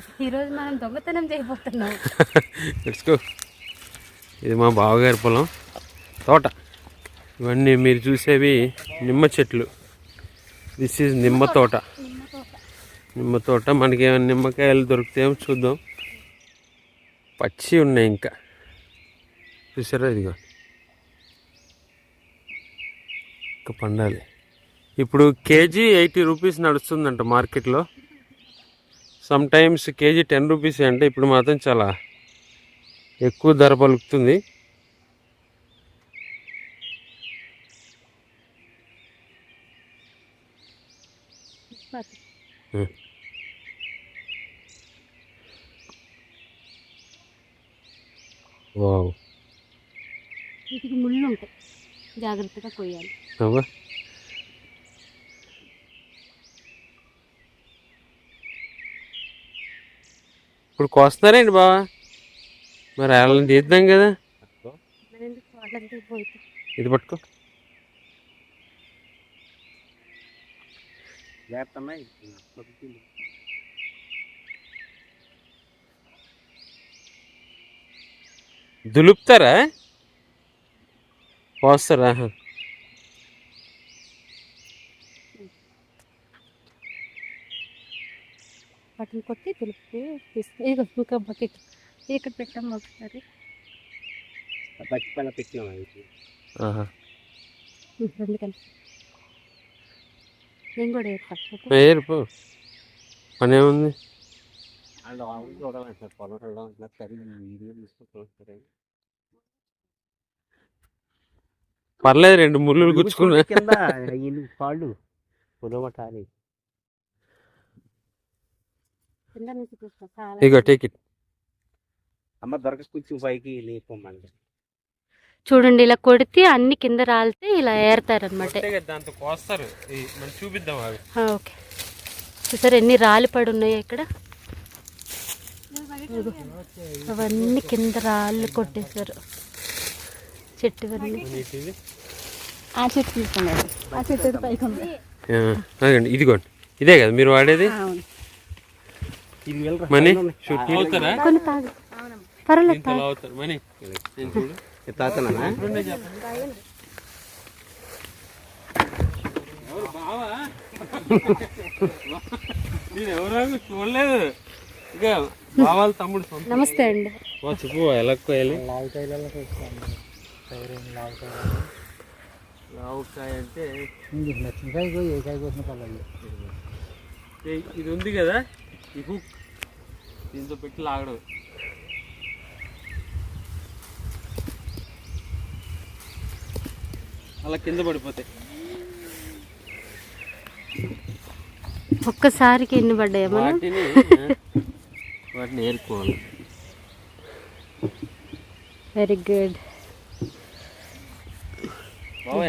ఈరోజు మనం దొంగతనం చేయబోతున్నాం. లెట్స్కో ఇది మా బావగారి పొలం. తోట. ఇవన్నీ మీరు చూసేవి నిమ్మ చెట్లు. దిస్ ఈజ్ నిమ్మ తోట. నిమ్మ తోట. మనకి ఏమైనా నిమ్మకాయలు దొరుకుతాయేమో చూద్దాం. పచ్చి ఉన్నాయి ఇంకా. చూసారా ఇదిగో. ఇంకా పండాలి. ఇప్పుడు కేజీ ఎయిటీ రూపీస్ నడుస్తుందంట మార్కెట్లో. Some times KG ten rupees అంటే ఇప్పుడు మాత్రం చాలా ఎక్కువ ధర పలుకుతుంది. వావ్ వీటికి ముళ్ళు ఉంటాయి. జాగ్రత్తగా కొయ్యాలి. ఇప్పుడు కోస్తున్నారండి బావా? మరి వాళ్ళని తీద్దాం కదా. ఇది పట్టుకో. దులుపుతారా? పోస్తారా కొట్టి తులిపి తీసుకు ఇదిగో ఇంకా బకెట్ ఇక్కడ పెట్టాము ఒకసారి. బచ్చిపల్ల పెట్టినాం ఆహా. రెండు కలిసి నేను కూడా ఏర్పాటు ఏరుపో. పని ఏముంది? పొలం పర్లేదు రెండు ముళ్ళు గుచ్చుకున్నా కింద ఇల్లు కింద నుంచి చూస్తా చాలా ఇగో టేక్ ఇట్ అమ్మ దొరక కొంచెం పైకి లేపమ్మండి చూడండి ఇలా కొడితే అన్ని కింద రాలితే ఇలా ఏరుతారనమాట దాంతో కోస్తారు. మనం చూపిద్దాం ఓకే. చూసారు ఎన్ని రాలి పడి ఉన్నాయో ఇక్కడ. అవన్నీ కింద రాళ్ళు కొట్టేశారు. చెట్టు ఇవన్నీ. ఇది ఆ చెట్టు తీసుకున్నారు ఆ చెట్టు పైకి ఉంది. అదండి ఇదిగోండి. ఇదే కదా మీరు వాడేది? మనీ? షూట్ కొన్ని తాగు. పర్వాలేదు మనీ? తాతనా? చూడలేదు. ఇక బావాల తమ్ముడు నమస్తే అండి. చెప్పు ఎలా కోయాలి లావుకాయ అంటే ఏ- ఇది ఉంది కదా? ఈ హుక్. దీంతో పెట్టి లాగడం. అలా కింద పడిపోతాయి. ఒక్కసారికి ఎన్ని పడ్డాయి వాటిని వాటిని ఏరుకోవాలి. వెరీ గుడ్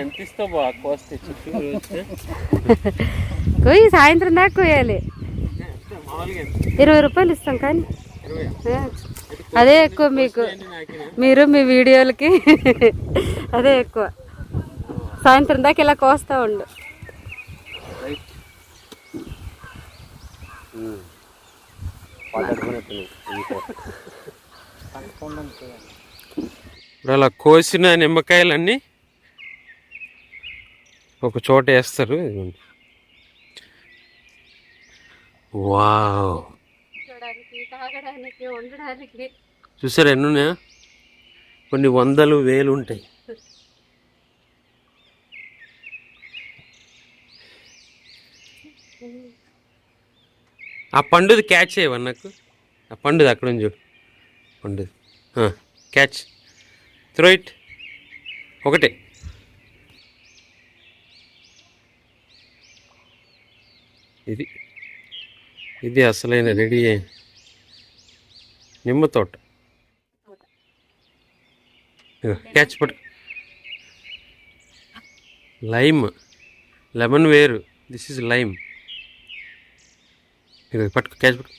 ఎంత ఇస్తావు బా కోస్తే సాయంత్రం దాకా ఎంత? ఇరవై రూపాయలు ఇస్తాం కానీ. అదే ఎక్కువ మీకు? మీరు మీ వీడియోలకి. అదే ఎక్కువ. సాయంత్రం దాకా ఇలా కోస్తా ఉండు. ఇప్పుడు అలా కోసిన నిమ్మకాయలన్నీ ఒక చోట వేస్తారు వావ్. తాగడానికి వండడానికి చూసారా ఎన్ని ఉన్నాయా కొన్ని వందలు వేలు ఉంటాయి. ఆ పండుది క్యాచ్ చేయవా నాకు? ఆ పండుది అక్కడ ఉంది చూడు. పండుది. క్యాచ్ త్రో ఇట్ ఒకటే. ఇది. ఇది అసలైన రెడీ అయిన నిమ్మ తోట. క్యాచ్ పట్ లైమ్ లెమన్ వేరు. దిస్ ఈజ్ లైమ్ ఇది పట్టుకో క్యాచ్ పట్టు